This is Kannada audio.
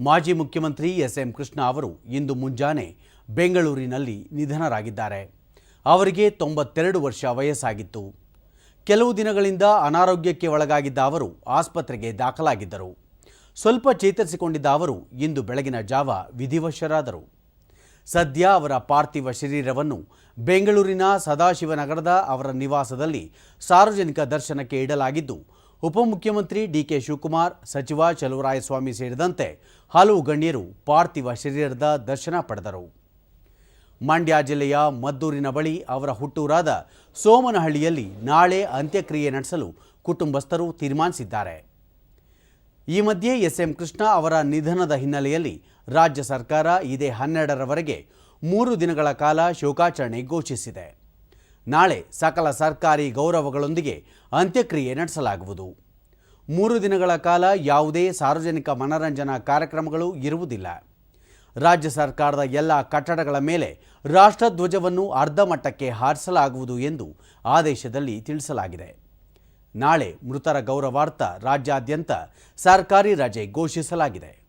ಮಾಜಿ ಮುಖ್ಯಮಂತ್ರಿ ಎಸ್ ಎಂ ಕೃಷ್ಣ ಅವರು ಇಂದು ಮುಂಜಾನೆ ಬೆಂಗಳೂರಿನಲ್ಲಿ ನಿಧನರಾಗಿದ್ದಾರೆ. ಅವರಿಗೆ ತೊಂಬತ್ತೆರಡು ವರ್ಷ ವಯಸ್ಸಾಗಿತ್ತು. ಕೆಲವು ದಿನಗಳಿಂದ ಅನಾರೋಗ್ಯಕ್ಕೆ ಒಳಗಾಗಿದ್ದ ಅವರು ಆಸ್ಪತ್ರೆಗೆ ದಾಖಲಾಗಿದ್ದರು. ಸ್ವಲ್ಪ ಚೇತರಿಸಿಕೊಂಡಿದ್ದ ಅವರು ಇಂದು ಬೆಳಗಿನ ಜಾವ ವಿಧಿವಶರಾದರು. ಸದ್ಯ ಅವರ ಪಾರ್ಥಿವ ಶರೀರವನ್ನು ಬೆಂಗಳೂರಿನ ಸದಾಶಿವನಗರದ ಅವರ ನಿವಾಸದಲ್ಲಿ ಸಾರ್ವಜನಿಕ ದರ್ಶನಕ್ಕೆ ಇಡಲಾಗಿದ್ದು ಉಪಮುಖ್ಯಮಂತ್ರಿ ಡಿಕೆ ಶಿವಕುಮಾರ್, ಸಚಿವ ಚಲುವರಾಯಸ್ವಾಮಿ ಸೇರಿದಂತೆ ಹಲವು ಗಣ್ಯರು ಪಾರ್ಥಿವ ಶರೀರದ ದರ್ಶನ ಪಡೆದರು. ಮಂಡ್ಯ ಜಿಲ್ಲೆಯ ಮದ್ದೂರಿನ ಬಳಿ ಅವರ ಹುಟ್ಟೂರಾದ ಸೋಮನಹಳ್ಳಿಯಲ್ಲಿ ನಾಳೆ ಅಂತ್ಯಕ್ರಿಯೆ ನಡೆಸಲು ಕುಟುಂಬಸ್ಥರು ತೀರ್ಮಾನಿಸಿದ್ದಾರೆ. ಈ ಮಧ್ಯೆ ಎಸ್ ಎಂ ಕೃಷ್ಣ ಅವರ ನಿಧನದ ಹಿನ್ನೆಲೆಯಲ್ಲಿ ರಾಜ್ಯ ಸರ್ಕಾರ ಇದೇ ಹನ್ನೆರಡರವರೆಗೆ ಮೂರು ದಿನಗಳ ಕಾಲ ಶೋಕಾಚರಣೆ ಘೋಷಿಸಿದೆ. ನಾಳೆ ಸಕಲ ಸರ್ಕಾರಿ ಗೌರವಗಳೊಂದಿಗೆ ಅಂತ್ಯಕ್ರಿಯೆ ನಡೆಸಲಾಗುವುದು. ಮೂರು ದಿನಗಳ ಕಾಲ ಯಾವುದೇ ಸಾರ್ವಜನಿಕ ಮನರಂಜನಾ ಕಾರ್ಯಕ್ರಮಗಳು ಇರುವುದಿಲ್ಲ. ರಾಜ್ಯ ಸರ್ಕಾರದ ಎಲ್ಲ ಕಟ್ಟಡಗಳ ಮೇಲೆ ರಾಷ್ಟ್ರಧ್ವಜವನ್ನು ಅರ್ಧ ಮಟ್ಟಕ್ಕೆ ಹಾರಿಸಲಾಗುವುದು ಎಂದು ಆದೇಶದಲ್ಲಿ ತಿಳಿಸಲಾಗಿದೆ. ನಾಳೆ ಮೃತರ ಗೌರವಾರ್ಥ ರಾಜ್ಯಾದ್ಯಂತ ಸರ್ಕಾರಿ ರಜೆ ಘೋಷಿಸಲಾಗಿದೆ.